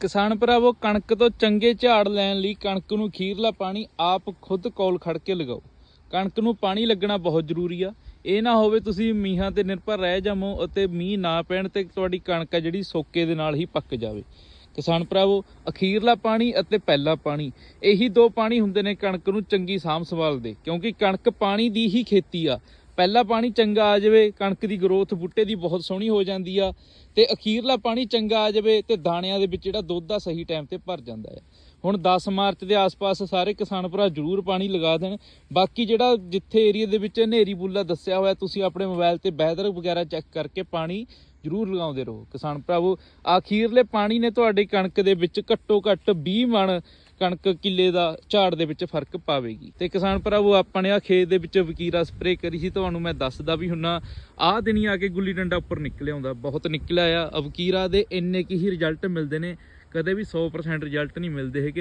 ਕਿਸਾਨ ਭਰਾਵੋ, ਕਣਕ ਤੋਂ ਚੰਗੇ ਝਾੜ ਲੈਣ ਲਈ ਕਣਕ ਨੂੰ ਖੀਰਲਾ ਪਾਣੀ ਆਪ ਖੁਦ ਕੋਲ ਖੜ ਕੇ ਲਗਾਓ। ਕਣਕ ਨੂੰ ਪਾਣੀ ਲੱਗਣਾ ਬਹੁਤ ਜ਼ਰੂਰੀ ਆ। ਇਹ ਨਾ ਹੋਵੇ ਤੁਸੀਂ ਮੀਂਹਾਂ ਤੇ ਨਿਰਭਰ ਰਹਿ ਜਾਵੋ ਅਤੇ ਮੀਂਹ ਨਾ ਪੈਣ ਤੇ ਤੁਹਾਡੀ ਕਣਕ ਆ ਜਿਹੜੀ ਸੋਕੇ ਦੇ ਨਾਲ ਹੀ ਪੱਕ ਜਾਵੇ। ਕਿਸਾਨ ਭਰਾਵੋ, ਅਖੀਰਲਾ ਪਾਣੀ ਅਤੇ ਪਹਿਲਾ ਪਾਣੀ, ਇਹੀ ਦੋ ਪਾਣੀ ਹੁੰਦੇ ਨੇ ਕਣਕ ਨੂੰ ਚੰਗੀ ਸਾਂਭ ਸੰਭਾਲ ਦੇ। ਕਿਉਂਕਿ ਕਣਕ ਪਾਣੀ ਦੀ ਹੀ ਖੇਤੀ ਆ। ਪਹਿਲਾ ਪਾਣੀ ਚੰਗਾ ਆ ਜਾਵੇ, ਕਣਕ ਦੀ ਗਰੋਥ ਬੂਟੇ ਦੀ ਬਹੁਤ ਸੋਹਣੀ ਹੋ ਜਾਂਦੀ ਆ, ਤੇ ਅਖੀਰਲਾ ਪਾਣੀ ਚੰਗਾ ਆ ਜਾਵੇ ਤੇ ਦਾਣਿਆਂ ਦੇ ਵਿੱਚ ਜਿਹੜਾ ਦੁੱਧ ਆ ਸਹੀ ਟਾਈਮ ਤੇ ਭਰ ਜਾਂਦਾ ਹੈ ਹੁਣ 10 ਮਾਰਚ ਦੇ ਆਸ-ਪਾਸ ਸਾਰੇ ਕਿਸਾਨ ਭਰਾ ਜ਼ਰੂਰ ਪਾਣੀ ਲਗਾ ਦੇਣ। ਬਾਕੀ ਜਿਹੜਾ ਜਿੱਥੇ ਏਰੀਆ ਦੇ ਵਿੱਚ ਹਨੇਰੀ ਬੁੱਲਾ ਦੱਸਿਆ ਹੋਇਆ, ਤੁਸੀਂ ਆਪਣੇ ਮੋਬਾਈਲ ਤੇ ਵੈਦਰ ਵਗੈਰਾ ਚੈੱਕ ਕਰਕੇ ਪਾਣੀ ਜ਼ਰੂਰ ਲਗਾਉਂਦੇ ਰਹੋ। ਕਿਸਾਨ ਭਰਾਵੋ, ਆਖੀਰਲੇ ਪਾਣੀ ਨੇ ਤੁਹਾਡੀ ਕਣਕ ਦੇ ਵਿੱਚ ਘੱਟੋ ਘੱਟ 20 ਮਣ ਕਣਕ ਕਿੱਲੇ ਦਾ ਝਾੜ ਦੇ ਵਿੱਚ ਫ਼ਰਕ ਪਾਵੇਗੀ। ਤੇ ਕਿਸਾਨ ਭਰਾਵੋ, ਆਪਾਂ ਨੇ ਆ ਖੇਤ ਦੇ ਵਿੱਚ ਵਕੀਰਾ ਸਪਰੇਅ ਕਰੀ ਸੀ, ਤੁਹਾਨੂੰ ਮੈਂ ਦੱਸਦਾ ਵੀ ਹੁੰਨਾ, ਆਹ ਦਿਨੀ ਆ ਕੇ ਗੁੱਲੀ ਡੰਡਾ ਉੱਪਰ ਨਿਕਲਿਆ ਹੁੰਦਾ ਬਹੁਤ ਨਿਕਲਿਆ ਆ ਵਕੀਰਾ ਦੇ ਇੰਨੇ ਕੀ ਹੀ ਰਿਜ਼ਲਟ ਮਿਲਦੇ ਨੇ, ਕਦੇ ਵੀ 100% ਰਿਜ਼ਲਟ ਨਹੀਂ ਮਿਲਦੇ ਹੈਗੇ।